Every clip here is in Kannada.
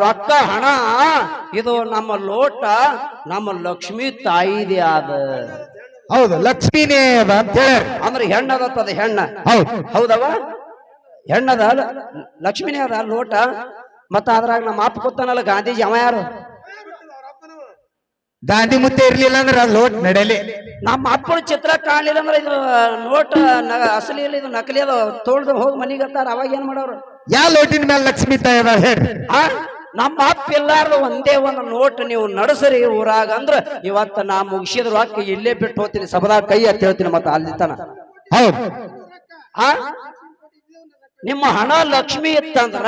ರೊಕ್ಕ ಹಣ ಇದು ನಮ್ಮ ಲೋಟ ನಮ್ಮ ಲಕ್ಷ್ಮಿ ತಾಯಿದೆ ಅದ. ಹೌದು ಲಕ್ಷ್ಮೀನೇ ಅದ ಅಂತ ಹೇಳಿ ಅಂದ್ರೆ ಹೆಣ್ಣದತ್ತದ ಹೆಣ್ಣ. ಹೌದು. ಹೌದವ? ಹೆಣ್ಣದ ಲಕ್ಷ್ಮಿನೇ ಅದ ಲೋಟ. ಮತ್ತ ಅದ್ರಾಗ ನಮ್ಮ ಅಪ್ಪ ಕೂತಾನಲ್ಲ ಗಾಂಧೀಜಿ ಅವ ಯಾರು? ಗಾಂಧಿ ಮುದ್ದೆ ಇರ್ಲಿಲ್ಲ ಅಂದ್ರೆ ಅದು ಲೋಟ್ ನಡೆಯಲಿ. ನಮ್ಮ ಅಪ್ಪನ ಚಿತ್ರ ಕಾಣಲಿಲ್ಲ ಅಂದ್ರೆ ಇದು ನೋಟ್ ಅಸಲಿ ಇಲ್ಲ ಇದು ನಕಲಿ ಅದ. ತೋಳ್ದ ಹೋಗಿ ಮನಿಗತ್ತಾರ ಅವಾಗ ಏನ್ ಮಾಡೋರು? ಯಾವ ಲೋಟಿನ ಮೇಲೆ ಲಕ್ಷ್ಮೀ ತಾಯಿ ಅದ ಹೇಳಿ ಆ? ನಮ್ಮ ಅಪ್ಪ ಒಂದೇ ಒಂದು ನೋಟ್ ನೀವು ನಡೆಸರಿ ಊರಾಗ ಅಂದ್ರ ಇವತ್ತ ನಾ ಮುಗಿಸಿದ್ರು ಅಕ್ಕಿ ಇಲ್ಲೇ ಬಿಟ್ಟು ಹೋಗ್ತೀನಿ ಸಬದಾಗ ಕೈ ಅಂತ ಹೇಳ್ತೀನಿ ಮತ್ತೆ ಅಲ್ಲಿ ತನ. ಹೌದು. ಆ? ನಿಮ್ಮ ಹಣ ಲಕ್ಷ್ಮಿ ಇತ್ತಂದ್ರ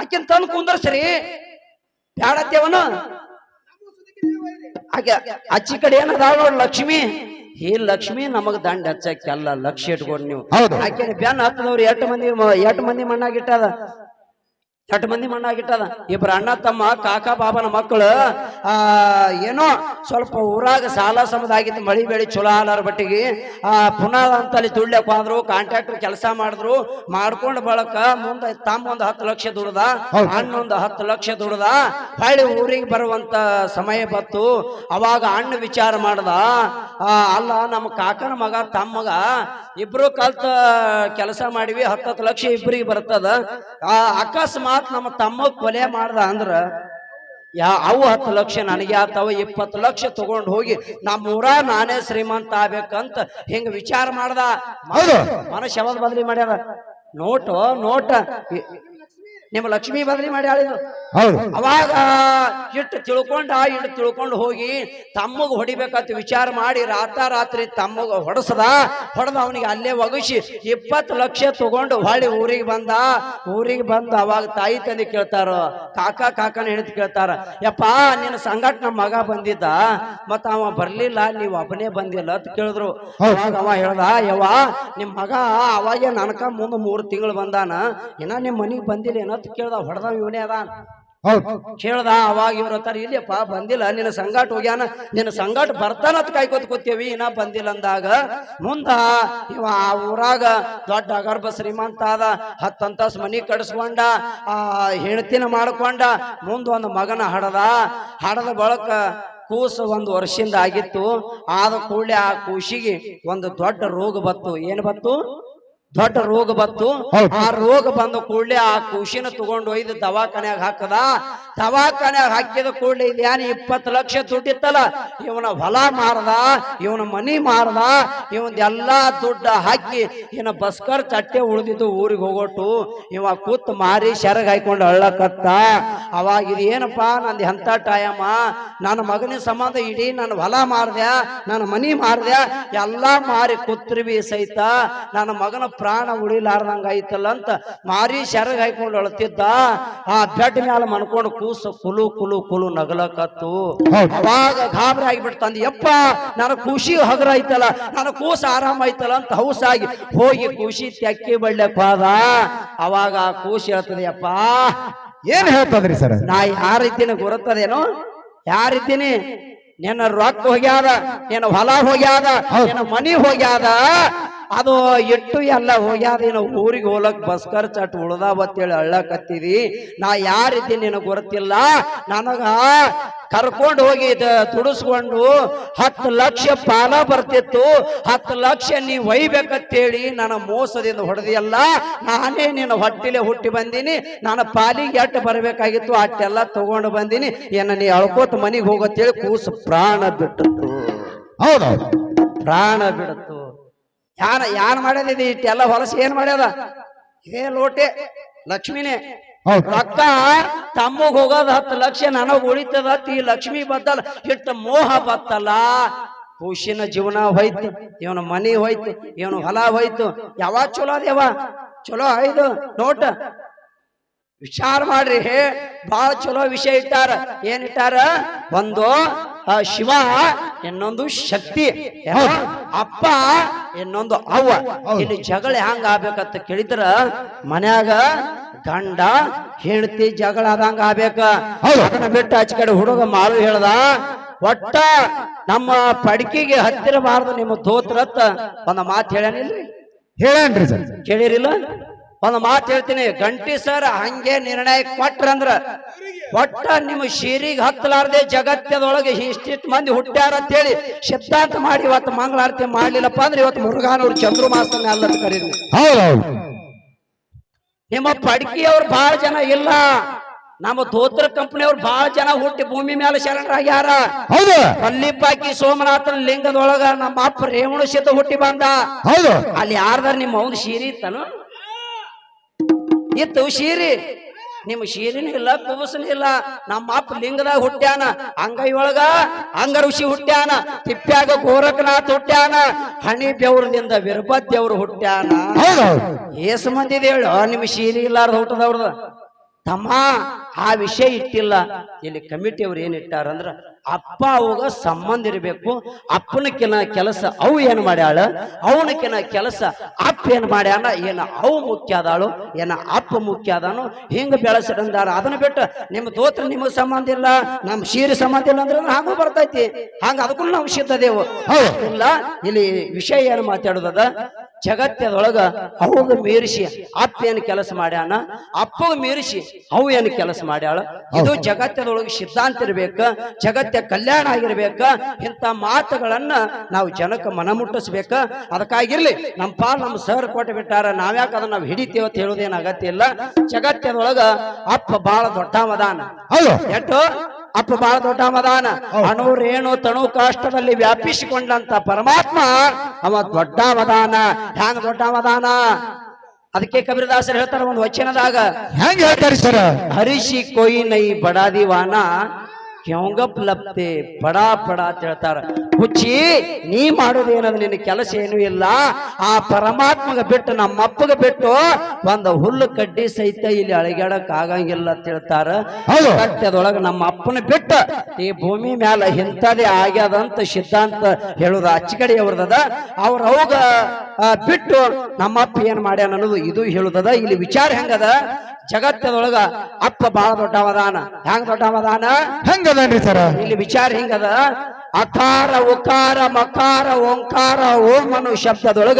ಆಕಿನ್ ತಂದು ಕುಂದರ್ಸ್ರಿ. ಬ್ಯಾಡತ್ತೇವನು ಆಕೆ ಅಚ್ಚಿ ಕಡೆ ಏನದಾವ ನೋಡಿ ಲಕ್ಷ್ಮಿ. ಈ ಲಕ್ಷ್ಮಿ ನಮಗ್ ದಂಡ ಹಚ್ಚಕ್ಕೆಲ್ಲ ಲಕ್ಷ್ಯ ಇಟ್ಕೊಂಡು ನೀವು. ಆಕೆ ಬ್ಯಾನ್ ಹತ್ತದವ್ರು ಎಟ್ ಮಂದಿ ಎಟ್ ಮಂದಿ ಮಣ್ಣಾಗಿಟ್ಟದ ಎಷ್ಟು ಮಂದಿ ಮಣ್ಣಾಗಿಟ್ಟದ ಇಬ್ರು ಅಣ್ಣ ತಮ್ಮ ಕಾಕ ಬಾಬನ ಮಕ್ಕಳು. ಆ ಏನೋ ಸ್ವಲ್ಪ ಊರಾಗ ಸಾಲ ಸಮದಾಗಿತ್ತು ಮಳಿ ಬೆಳಿ ಚಲೋ ಆಲಾರ ಬಟ್ಟಿಗೆ. ಆ ಪುನಃ ಅಂತಲ್ಲಿ ತುಳ್ಯಪ್ಪ ಹೋದ್ರು ಕಾಂಟ್ರಾಕ್ಟರ್ ಕೆಲಸ ಮಾಡಿದ್ರು. ಮಾಡ್ಕೊಂಡ್ ಬಳಕ ಮುಂದೆ ತಮ್ಮ ಒಂದು ಹತ್ತು ಲಕ್ಷ ದುಡ್ದ. ಅಣ್ಣ ಒಂದು ಹತ್ತು ಲಕ್ಷ ದುಡ್ದ. ಹಳ್ಳಿ ಊರಿಗೆ ಬರುವಂತ ಸಮಯ ಬತ್ತು ಅವಾಗ ಅಣ್ಣ ವಿಚಾರ ಮಾಡ್ದ ಆ ಅಲ್ಲ ನಮ್ಮ ಕಾಕನ ಮಗ ತಮ್ಮಗ ಇಬ್ರು ಕಲ್ತ ಕೆಲಸ ಮಾಡಿವಿ ಹತ್ತತ್ತು ಲಕ್ಷ ಇಬ್ರಿಗೆ ಬರ್ತದ. ಆ ಅಕಸ್ಮಾತ್ ನಮ್ಮ ತಮ್ಮ ಕೊಲೆ ಮಾಡ್ದ ಅಂದ್ರ ಯಾ ಅವು ಹತ್ತು ಲಕ್ಷ ನನಗೆ ಆತವ ಇಪ್ಪತ್ತು ಲಕ್ಷ ತಗೊಂಡು ಹೋಗಿ ನಮ್ಮೂರ ನಾನೇ ಶ್ರೀಮಂತ ಆಗ್ಬೇಕಂತ ಹಿಂಗ ವಿಚಾರ ಮಾಡ್ದ. ಹೌದು. ಬದಲಿ ಮಾಡ್ಯಾರ? ನೋಟು ನೋಟ. ನಿಮ್ಮ ಲಕ್ಷ್ಮಿ ಬದಲಿ ಮಾಡಿ ಹೇಳಿದ್ರು. ಅವಾಗ ಇಟ್ಟು ತಿಳ್ಕೊಂಡ ಇಟ್ಟು ತಿಳ್ಕೊಂಡು ಹೋಗಿ ತಮ್ಮಗ ಹೊಡಿಬೇಕಂತ ವಿಚಾರ ಮಾಡಿ ರಾತ್ರಿ ತಮ್ಮಗ ಹೊಡಸದ. ಹೊಡೆದ ಅವನಿಗೆ ಅಲ್ಲೇ ಒಗಿಸಿ ಇಪ್ಪತ್ತು ಲಕ್ಷ ತಗೊಂಡು ಹೊಳ್ಳಿ ಊರಿಗೆ ಬಂದ. ಊರಿಗೆ ಬಂದ ಅವಾಗ ತಾಯಿ ತಂದೆ ಕೇಳ್ತಾರ ಕಾಕ ಕಾಕನ ಹೆಣ್ತಿ ಕೇಳ್ತಾರ ಯಪ್ಪ ನಿನ್ನ ಸಂಗಟ್ ನಮ್ಮ ಮಗ ಬಂದಿದ್ದ ಮತ್ತ ಅವ ಬರ್ಲಿಲ್ಲ ನೀವು ಒಬ್ಬನೇ ಬಂದಿಲ್ಲ ಅಂತ ಕೇಳಿದ್ರು. ಅವಾಗ ಅವ ಹೇಳ್ದ ಯವ್ವ ನಿಮ್ಮ ಮಗ ಅವಾಗೆ ನನಕ ಮುಂದೆ ಮೂರು ತಿಂಗಳು ಬಂದಾನ ಇನ್ನ ನಿಮ್ಮ ಮನಿಗ್ ಬಂದಿಲ್ಲ ಏನೋ ಅಂತ ಕೇಳ್ದ ಹೊಡೆದ ಇವನೇ ಅದ ಕೇಳ್ದ ಅವಾಗ ಇವ್ರ ಹತ್ತಾರ ಇಲ್ಲಪ್ಪ ಬಂದಿಲ್ಲ ನಿನ್ನ ಸಂಗಾಟ ಹೋಗ್ಯಾನ ನಿನ್ನ ಸಂಗಾಟ ಬರ್ತಾನ ಅಂತ ಕಾಯ್ಕೋತ ಕೂತೇವಿ ಇನ್ನ ಬಂದಿಲ್ಲ ಅಂದಾಗ ಮುಂದ ಇವ ಆ ಊರಾಗ ದೊಡ್ಡ ಅಗರ್ಭ ಶ್ರೀಮಂತ ಆದ ಹತ್ತಂತಸ್ ಮನಿ ಕಡಿಸ್ಕೊಂಡ ಆ ಹೆಣ್ತಿನ ಮಾಡ್ಕೊಂಡ ಮುಂದ ಒಂದು ಮಗನ ಹಡದ ಹಡದ ಬಳಕ ಕೂಸು ಒಂದು ವರ್ಷದಿಂದ ಆಗಿತ್ತು ಆದ ಕೂಡಲೇ ಆ ಕೂಸಿಗೆ ಒಂದು ದೊಡ್ಡ ರೋಗ ಬತ್ತು ಏನು ಬತ್ತು ದೊಡ್ಡ ರೋಗ ಬಂತು. ಆ ರೋಗ ಬಂದ ಕೂಡಲೇ ಆ ಕುಶಿನ ತಗೊಂಡು ಒಯ್ದು ದವಾಖಾನ್ಯಾಗ ಹಾಕದ. ದವಾಖಾನ್ಯಾಗ ಹಾಕಿದ ಕೂಡಲೇ ಇದೇನು ಇಪ್ಪತ್ತು ಲಕ್ಷ ದುಡ್ಡಿತ್ತಲ್ಲ, ಇವನ ಹೊಲ ಮಾರದ, ಇವನ ಮನಿ ಮಾರದ ಇವನ್ ಎಲ್ಲಾ ದುಡ್ಡ ಹಾಕಿ ಇನ್ನ ಬಸ್ಕರ್ ಚಟ್ಟೆ ಉಳಿದಿದ್ದು ಊರಿಗೆ ಹೋಗೋಟು, ಇವ ಕೂತ್ ಮಾರಿ ಶರಗ್ ಹಾಕೊಂಡು ಅಳ್ಳಕತ್ತ. ಅವಾಗ ಇದು ಏನಪ್ಪಾ ನಂದು ಎಂತ ಟೈಮ? ನನ್ನ ಮಗನ ಸಂಬಂಧ ಇಡೀ ನನ್ನ ಹೊಲ ಮಾರ್ದೆ, ನನ್ನ ಮನಿ ಮಾರ್ದೆ, ಎಲ್ಲಾ ಮಾರಿ ಕುತ್ರಿವಿ ಸಹಿತ ನನ್ನ ಮಗನ ಪ್ರಾಣ ಉಳಿಲಾರ್ದಂಗ ಐತಲ್ಲ ಅಂತ ಮಾರಿ ಶರಗ್ ಹಾಕೊಂಡು ಅಳ್ತಿದ್ದ. ಆ ಬೆಡ್ ಮ್ಯಾಲ ಮನ್ಕೊಂಡು ಕೂಸು ಕುಲು ಕುಲು ಕುಲು ನಗಲಕತ್ತು. ಅವಾಗ ಗಾಬರಿ ಆಗಿಬಿಡ್ತು ಅಂದ ಯಪ್ಪ ನಾನು ಖುಷಿ ಹಗರ ಐತಲ್ಲ ನಾನು ಕೂಸು ಆರಾಮ ಐತಲ್ಲ ಅಂತ ಹೌಸಾಗಿ ಹೋಗಿ ಖುಷಿ ತೆಕ್ಕಿ ಬಳ್ಳ್ಯಕ್ ಹೋದ ಅವಾಗ ಆ ಕೂಸು ಹೇಳ್ತದೆ ಯಪ್ಪ ಏನ್ ಹೇಳ್ತದ್ರಿ ಸರ್? ನಾ ಯಾರಿದ್ದೀನಿ ಗುರುತ್ತದೇನು ಯಾರಿದ್ದೀನಿ? ನಿನ್ನ ರೊಕ್ಕ ಹೋಗ್ಯಾದ ನಿನ್ನ ಹೊಲ ಹೋಗ್ಯಾದ. ನಿನ್ನ ಮನಿ ಹೋಗ್ಯಾದ ಅದು ಇಟ್ಟು ಎಲ್ಲ ಹೋಗ್ಯಾದ ಊರಿಗೆ ಹೋಲಕ್ ಬಸ್ ಖರ್ಚು ಅಟ್ ಉಳ್ದಾವತ್ತೇಳಿ ಅಳ್ಳಕತ್ತಿದಿ. ನಾ ಯಾರಿದ್ದೀನಿ ನಿನಗೆ ಗೊತ್ತಿಲ್ಲ? ನನಗ ಕರ್ಕೊಂಡು ಹೋಗಿ ತುಡಿಸ್ಕೊಂಡು ಹತ್ತು ಲಕ್ಷ ಪಾಲ ಬರ್ತಿತ್ತು. ಹತ್ತು ಲಕ್ಷ ನೀ ಒಯ್ಬೇಕಂತೇಳಿ ನನ್ನ ಮೋಸದಿಂದ ಹೊಡೆದಿಯಲ್ಲ ನಾನೇ ನಿನ್ನ ಹೊಟ್ಟಿಲೆ ಹುಟ್ಟಿ ಬಂದೀನಿ. ನಾನು ಪಾಲಿಗೆ ಎಟ್ಟು ಬರಬೇಕಾಗಿತ್ತು ಅಟ್ಟೆಲ್ಲ ತಗೊಂಡು ಬಂದೀನಿ. ಏನ ನೀ ಅಳ್ಕೋತ ಮನೆಗೆ ಹೋಗತ್ತೇಳಿ ಕೂಸು ಪ್ರಾಣ ಬಿಟ್ಟಿತ್ತು ಹೌದೌದು. ಪ್ರಾಣ ಬಿಡುತ್ತು. ಯಾನ ಯಾನ್ ಮಾಡ್ಯದ ಇಟ್ಟೆಲ್ಲ ಹೊಲಸು ಏನ್ ಮಾಡ್ಯದ? ಇದೇ ಲೋಟೆ ಲಕ್ಷ್ಮಿನೇ ರೊಕ್ಕ ತಮ್ಮಗ್ ಹೋಗೋದ್ ಹತ್ತು ಲಕ್ಷ ನನಗ್ ಉಳಿತದ ಈ ಲಕ್ಷ್ಮಿ ಬತ್ತಲ್ಲ ಇಟ್ಟ ಮೋಹ ಬತ್ತಲ್ಲ. ಖುಷಿನ ಜೀವನ ಹೋಯ್ತು ಇವನ ಮನಿ ಹೋಯ್ತು ಇವನ ಹೊಲ ಹೋಯ್ತು. ಯಾವಾಗ ಚಲೋ ಅದೇವ ಚಲೋ ಆಯ್ತು ನೋಟ. ವಿಚಾರ ಮಾಡ್ರಿ ಬಹಳ ಚಲೋ ವಿಷಯ ಇಟ್ಟಾರ. ಏನ್ ಇಟ್ಟಾರ? ಒಂದು ಶಿವ ಇನ್ನೊಂದು ಶಕ್ತಿ? ಅಪ್ಪ ಇನ್ನೊಂದು ಅವ್ವ. ಇನ್ನು ಜಗಳ ಹೆಂಗ ಆಗ್ಬೇಕಂತ ಕೇಳಿದ್ರ ಮನ್ಯಾಗ ಗಂಡ ಹೆಂಡತಿ ಜಗಳ ಆದಂಗ ಆಗ್ಬೇಕ. ಅದನ್ನ ಬಿಟ್ಟು ಆಚೆ ಕಡೆ ಹುಡುಗ ಮಾರು ಹೇಳ್ದ ಒಟ್ಟ ನಮ್ಮ ಪಡಿಕೆಗೆ ಹತ್ತಿರಬಾರ್ದು ನಿಮ್ಮ ಧೋತ್ರತ್ತ ಒಂದ ಮಾತು ಹೇಳ್ಯಾನಿಲ್ರಿ? ಹೇಳೇನ್ರಿ ಸರ್. ಕೇಳಿರಿಲ್ಲ? ಒಂದು ಮಾತು ಹೇಳ್ತೀನಿ ಗಂಟಿ ಸರ್ ಹಂಗೆ ನಿರ್ಣಯ ಕೊಟ್ರಂದ್ರ ಒಟ್ಟ ನಿಮ್ಮ ಶಿರಿಗೆ ಹತ್ತಲಾರ್ದೆ ಜಗತ್ತದೊಳಗೆ ಇಷ್ಟಿಷ್ಟು ಮಂದಿ ಹುಟ್ಟ್ಯಾರ ಅಂತೇಳಿ ಸಿದ್ಧಾಂತ ಮಾಡಿ ಇವತ್ತು ಮಂಗಳಾರತಿ ಮಾಡ್ಲಿಲ್ಲಪ್ಪ ಅಂದ್ರೆ ಇವತ್ತು ಮುರುಘಾನವ್ರು ಚಂದ್ರಮಾಸನ ಅಲ್ಲದ ಕರೀರಿ. ನಿಮ್ಮ ಪಡ್ಕಿಯವ್ರು ಬಹಳ ಜನ ಇಲ್ಲ ನಮ್ಮ ಧೋತ್ರ ಕಂಪನಿಯವ್ರು ಬಹಳ ಜನ ಹುಟ್ಟಿ ಭೂಮಿ ಮೇಲೆ ಶರಣರಾಗ್ಯಾರ ಹೌದು. ಪಲ್ಲಿಪಾಕಿ ಸೋಮನಾಥನ ಲಿಂಗದೊಳಗ ನಮ್ಮ ಅಪ್ಪ ರೇವಣ ಸಿದ್ಧ ಹುಟ್ಟಿ ಬಂದ. ಹೌದು. ಅಲ್ಲಿ ಯಾರ್ದಾರ ನಿಮ್ಮ ಅವನು ಶೀರಿ ಇತ್ತನು? ಇತ್ತು ಶೀರಿ. ನಿಮ್ಮ ಶೀರಿನೂ ಇಲ್ಲ ಕುಬಸನೂ ಇಲ್ಲ. ನಮ್ಮ ಅಪ್ಪ ಲಿಂಗದಾಗ ಹುಟ್ಟ್ಯಾನ. ಅಂಗೈ ಒಳಗ ಅಂಗ ಋಷಿ ಹುಟ್ಟ್ಯಾನ. ತಿಪ್ಪ್ಯಾಗ ಗೋರಖನಾಥ್ ಹುಟ್ಟ್ಯಾನ. ಹಣಿ ಬೆವ್ರದಿಂದ ವೀರಭದ್ರವ್ರು ಹುಟ್ಟ್ಯಾನ. ಏಸು ಮಂದಿ ಹೇಳು ನಿಮ್ಮ ಶೀರಿ ಇಲ್ಲಾರ್ದ ಹುಟ್ಟದವ್ರದ. ತಮ್ಮ ಆ ವಿಷಯ ಇಟ್ಟಿಲ್ಲ. ಇಲ್ಲಿ ಕಮಿಟಿ ಅವ್ರು ಏನ್ ಇಟ್ಟಾರಂದ್ರ ಅಪ್ಪ ಅವಾಗ ಸಂಬಂಧ ಇರಬೇಕು. ಅಪ್ಪನಕ್ಕಿನ ಕೆಲಸ ಅವು ಏನು ಮಾಡ್ಯಾಳ? ಅವನಕಿನ ಕೆಲಸ ಅಪ್ಪ ಏನ್ ಮಾಡ್ಯಾನ? ಏನ ಅವು ಮುಖ್ಯ ಅದಾಳು? ಏನ ಅಪ್ಪ ಮುಖ್ಯ ಅದಾನು? ಹಿಂಗ ಬೆಳೆಸಿದಂದಾರ ಅದನ್ನ ಬಿಟ್ಟು ನಿಮ್ಮ ದೋತ್ರ ನಿಮಗ್ ಸಂಬಂಧ ಇಲ್ಲ ನಮ್ಮ ಶೀರಿ ಸಂಬಂಧ ಇಲ್ಲ ಅಂದ್ರೆ ಹಾಗೂ ಬರ್ತೈತಿ. ಹಂಗ ಅದಕ್ಕೂ ನಾವು ಸಿದ್ಧದೇವು. ಇಲ್ಲ ಇಲ್ಲಿ ವಿಷಯ ಏನು ಮಾತಾಡೋದದ? ಜಗತ್ತದೊಳಗ ಅವಾಗ ಮೀರಿಸಿ ಅಪ್ಪ ಏನು ಕೆಲಸ ಮಾಡ್ಯಾನ? ಅಪ್ಪಗ ಮೀರಿಸಿ ಅವು ಏನು ಕೆಲಸ ಮಾಡ್ಯಾಳ? ಇದು ಜಗತ್ತದೊಳಗೆ ಸಿದ್ಧಾಂತ ಇರ್ಬೇಕ. ಜಗತ್ತ ಕಲ್ಯಾಣ ಆಗಿರ್ಬೇಕ ಇಂಥ ಮಾತುಗಳನ್ನ ನಾವು ಜನಕ್ಕೆ ಮನ ಮುಟ್ಟಿಸ್ಬೇಕ ಅದಕ್ಕಾಗಿರ್ಲಿ ನಮ್ಮ ಪಾಲ್ ನಮ್ಮ ಸರ್ ಕೊಟ್ಟು ಬಿಟ್ಟಾರ ನಾವ್ಯಾಕೆ ಅದನ್ನ ನಾವು ಹಿಡಿತೀವಿ ಅಂತ ಹೇಳೋದೇನು ಅಗತ್ಯ ಇಲ್ಲ. ಜಗತ್ತಿನೊಳಗ ಅಪ್ಪ ಬಹಳ ದೊಡ್ಡವದಾನ ಹೌದು. ಎಟ್ಟು ಅಪ್ಪ ಬಹಳ ದೊಡ್ಡ ಮದಾನ ಅಣುರೇಣು ತಣು ಕಾಷ್ಟದಲ್ಲಿ ವ್ಯಾಪಿಸಿಕೊಂಡಂತ ಪರಮಾತ್ಮ ಅವ ದೊಡ್ಡ ಮದಾನ ಹ್ಯಾಂಗ ದೊಡ್ಡ ಮದಾನ ಅದಕ್ಕೆ ಕಬೀರದಾಸರು ಹೇಳ್ತಾರ ಒಂದು ವಚನದಾಗ. ಹೆಂಗ್ ಹೇಳ್ತಾರೆ ಸರ್? ಹರಿಶಿ ಕೊಯ್ ನೈ ಬಡಾದಿವಾನ ಕ್ಯೋಂಗಪ್ ಲಪ್ತೆ ಪಡಾ ಬಡ ಅಂತ ಹೇಳ್ತಾರ. ಹುಚ್ಚಿ ನೀ ಮಾಡೋದೇನದ ನಿನ್ನ ಕೆಲಸ ಏನೂ ಇಲ್ಲ. ಆ ಪರಮಾತ್ಮಗ ಬಿಟ್ಟು ನಮ್ಮಪ್ಪಗ ಬಿಟ್ಟು ಒಂದು ಹುಲ್ಲು ಕಡ್ಡಿ ಸಹಿತ ಇಲ್ಲಿ ಅಳಗ್ಯಾಡಕ್ ಆಗಂಗಿಲ್ಲ ಅಂತ ಹೇಳ್ತಾರ. ಸತ್ಯದೊಳಗ ನಮ್ಮ ಅಪ್ಪನ ಬಿಟ್ಟು ಈ ಭೂಮಿ ಮ್ಯಾಲ ಇಂಥದೇ ಆಗ್ಯದಂತ ಸಿದ್ಧಾಂತ ಹೇಳುದ ಅಚ್ಚಗಡಿ ಅವ್ರದದ. ಅವ್ರ ಅವಾಗ ಬಿಟ್ಟು ನಮ್ಮಪ್ಪ ಏನ್ ಮಾಡ್ಯಾನ ಅನ್ನೋದು ಇದು ಹೇಳುದದ. ಇಲ್ಲಿ ವಿಚಾರ ಹೆಂಗದ? ಜಗತ್ತದೊಳಗ ಅಪ್ಪ ಬಾಳ ದೊಡ್ಡವದಾನ. ಹೆಂಗ್ ದೊಡ್ಡವದಾನ? ಹೆಂಗದನ್ರಿ ಸರ್? ಇಲ್ಲಿ ವಿಚಾರ ಹಿಂಗದ. ಅಕಾರ ಉಕಾರ ಮಕಾರ ಓಂಕಾರ ಓಂ ಅನ್ನೋ ಶಬ್ದದೊಳಗ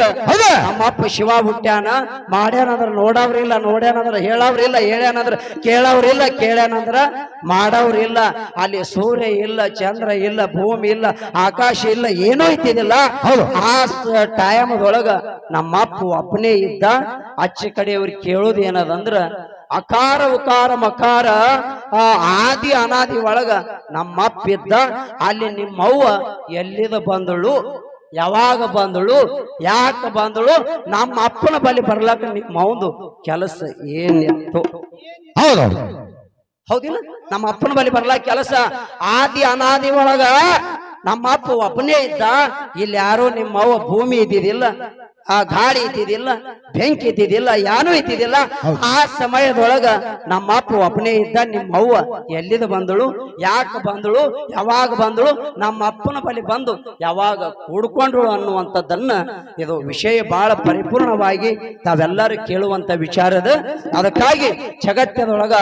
ನಮ್ಮಪ್ಪ ಶಿವ ಹುಟ್ಟ್ಯಾನ ಮಾಡ್ಯಾನಂದ್ರ ನೋಡವ್ರಿಲ್ಲ ನೋಡ್ಯಾನಂದ್ರ ಹೇಳವ್ರಿಲ್ಲ ಹೇಳ್ಯಾನಂದ್ರ ಕೇಳವ್ರಿಲ್ಲ ಕೇಳ್ಯಾನಂದ್ರ ಮಾಡವ್ರಿಲ್ಲ. ಅಲ್ಲಿ ಸೂರ್ಯ ಇಲ್ಲ ಚಂದ್ರ ಇಲ್ಲ ಭೂಮಿ ಇಲ್ಲ ಆಕಾಶ ಇಲ್ಲ ಏನೂ ಹೌದು. ಆ ಟೈಮ್ದೊಳಗ ನಮ್ಮ ನಮ್ಮಪ್ಪ ಒಬ್ಬನೇ ಇದ್ದ ಅಚ್ಚ ಕಡೆಯವ್ರಿಗೆ ಕೇಳೋದು ಏನದಂದ್ರ ಅಕಾರ ಉಕಾರ ಮಕಾರ ಆದಿ ಅನಾದಿ ಒಳಗ ನಮ್ಮ ಅಪ್ಪ ಇದ್ದ. ಅಲ್ಲಿ ನಿಮ್ಮವ್ವ ಎಲ್ಲಿದ ಬಂದಳು? ಯಾವಾಗ ಬಂದಳು? ಯಾಕೆ ಬಂದಳು? ನಮ್ಮ ಅಪ್ಪನ ಬಳಿ ಬರ್ಲಾಕ ನಿಮ್ಮ ಅವಂದು ಕೆಲಸ ಏನಿತ್ತು? ಹೌದೌದು ಹೌದಿಲ್ಲ? ನಮ್ಮ ಅಪ್ಪನ ಬಳಿ ಬರ್ಲಾಕ ಕೆಲಸ ಆದಿ ಅನಾದಿ ಒಳಗ ನಮ್ಮ ಅಪ್ಪ ಒಬ್ಬನೇ ಇದ್ದ. ಇಲ್ಲಿ ಯಾರೋ ನಿಮ್ಮ ಅವ್ವ ಭೂಮಿ ಇದ್ದಿದ್ದಿಲ್ಲ. ಆ ಗಾಳಿ ಇದ್ದಿದ್ದಿಲ್ಲ ಬೆಂಕಿ ಇದ್ದಿದ್ದಿಲ್ಲ ಯಾನೂ ಇದ್ದಿದ್ದಿಲ್ಲ. ಆ ಸಮಯದೊಳಗ ನಮ್ಮ ಅಪ್ಪ ಒಬ್ಬನೇ ಇದ್ದ ನಿಮ್ಮ ಅವ್ವ ಎಲ್ಲಿದ ಬಂದಳು ಯಾಕೆ ಬಂದಳು ಯಾವಾಗ ಬಂದಳು ನಮ್ಮ ಅಪ್ಪನ ಬಳಿ ಬಂದು ಯಾವಾಗ ಕೂಡ್ಕೊಂಡ್ರು ಅನ್ನುವಂಥದ್ದನ್ನ ಇದು ವಿಷಯ ಬಹಳ ಪರಿಪೂರ್ಣವಾಗಿ ತಾವೆಲ್ಲರೂ ಕೇಳುವಂತ ವಿಚಾರದ ಅದಕ್ಕಾಗಿ ಜಗತ್ತಿನೊಳಗ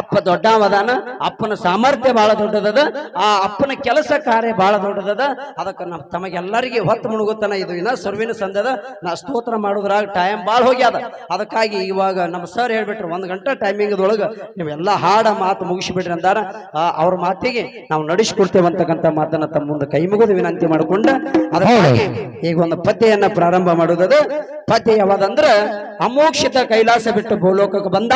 ಅಪ್ಪ ದೊಡ್ಡವದಾನ ಅಪ್ಪನ ಸಾಮರ್ಥ್ಯ ಬಹಳ ದೊಡ್ಡದದ ಆ ಅಪ್ಪನ ಕೆಲಸ ಕಾರ್ಯ ಬಹಳ ದೊಡ್ಡದದ. ಅದಕ್ಕೆ ನಮ್ಮ ತಮಗೆಲ್ಲರಿಗೆ ಹೊತ್ತು ಮುಳುಗುತ್ತಾನ ಇದು ಇನ್ನ ಸರ್ವಿನ ಸಂದದ. ನಾ ಸ್ತೋತ್ರ ಮಾಡೋದ್ರಾಗ ಟೈಮ್ ಭಾಳ ಹೋಗ್ಯದ. ಅದಕ್ಕಾಗಿ ಇವಾಗ ನಮ್ಮ ಸರ್ ಹೇಳ್ಬಿಟ್ರು ಒಂದು ಗಂಟೆ ಟೈಮಿಂಗ್ದೊಳಗೆ ನೀವೆಲ್ಲ ಹಾಡ ಮಾತು ಮುಗಿಸಿಬಿಡ್ರಿ ಅಂದಾರ. ಅವ್ರ ಮಾತಿಗೆ ನಾವು ನಡೆಸಿಕೊಡ್ತೇವೆ ಅಂತಕ್ಕಂಥ ಮಾತನ್ನ ತಮ್ಮ ಮುಂದೆ ಕೈ ಮುಗಿದು ವಿನಂತಿ ಮಾಡಿಕೊಂಡು ಅದಕ್ಕಾಗಿ ಈಗ ಒಂದು ಪದ್ಯಯನ್ನ ಪ್ರಾರಂಭ ಮಾಡುವುದು ಪದ್ಯ ಯಾವ್ದಂದ್ರ ಅಮೋಕ್ಷಿತ ಕೈಲಾಸ ಬಿಟ್ಟು ಭೂಲೋಕಕ್ಕೆ ಬಂದ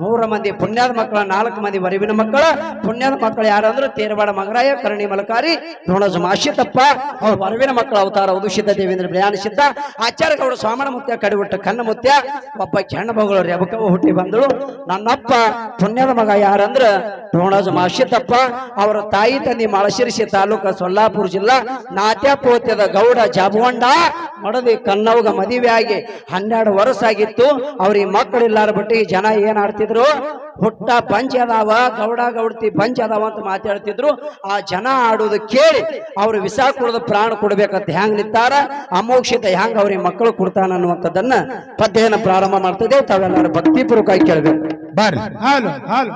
ಮೂರ ಮಂದಿ ಪುಣ್ಯದ ಮಕ್ಕಳ, ನಾಲ್ಕು ಮಂದಿ ವರಿವಿನ ಮಕ್ಕಳ, ಪುಣ್ಯದ ಮಕ್ಕಳು ಯಾರಂದ್ರೆ ತೇರವಾಡ ಮಗರಾಯ, ಕರ್ಣಿ ಮಲಕಾರಿ, ದ್ರೋಣಜ ಮಾಶಿತಪ್ಪ ಅವ್ರ ವರವಿನ ಮಕ್ಕಳ ಅವತಾರ ಉದುಷಿತ ದೇವೇಂದ್ರ ಪ್ರಯಾಣ ಸಿದ್ಧ ಆಚಾರ್ಯ ಗೌಡ ಸ್ವಾಮಣ ಮುತ್ಯ ಕಡಿಬಿಟ್ಟ ಕಣ್ಣ ಮುತ್ಯ, ಒಬ್ಬ ಹೆಣ್ಣು ಮಗಳು ರೆಬಕವ ಹುಟ್ಟಿ ಬಂದಳು. ನನ್ನಪ್ಪ ಪುಣ್ಯದ ಮಗ ಯಾರಂದ್ರ ದ್ರೋಣಜ ಮಾಶಿತಪ್ಪ ಅವರ ತಾಯಿ ತಂದೆ ಮಳಶಿರಿಸಿ ತಾಲೂಕ ಸೊಲ್ಲಾಪುರ ಜಿಲ್ಲಾ ನಾಟ್ಯಪೋತ್ಯದ ಗೌಡ ಜಾಬುವಂಡ, ಮಡದಿ ಕನ್ನವ್ಗ ಮದುವೆಯಾಗಿ ಹನ್ನೆರಡು ವರ್ಷ ಆಗಿತ್ತು. ಅವ್ರಿಗೆ ಮಕ್ಕಳಿಲ್ಲಾರ ಬಿಟ್ಟು ಜನ ಏನ್ ಆಡ್ತಿದ್ರು? ಹುಟ್ಟ ಪಂಚ ಅದಾವ ಗೌಡ ಗೌಡತಿ ಪಂಚ ಅದಾವ ಅಂತ ಮಾತಾಡ್ತಿದ್ರು ಆ ಜನ ಆಡೋದು ಕೇಳಿ ಅವ್ರು ವಿಷ ಕುಡಿದು ಪ್ರಾಣ ಕೊಡ್ಬೇಕಂತ ಹೆಂಗ್ ನಿಂತಾರ? ಅಮೋಕ್ಷಿತ ಹ್ಯಾಂಗ್ ಅವ್ರಿಗೆ ಮಕ್ಕಳು ಕೊಡ್ತಾನ ಅನ್ನುವಂಥದ್ದನ್ನ ಪದ್ಯನ ಪ್ರಾರಂಭ ಮಾಡ್ತಿದ್ದೇವೆ ತಾವೆಲ್ಲರೂ ಭಕ್ತಿಪೂರ್ವಕವಾಗಿ ಕೇಳಬೇಕು. ಬರ್ರಿ ಹಾಲು ಹಾಲು.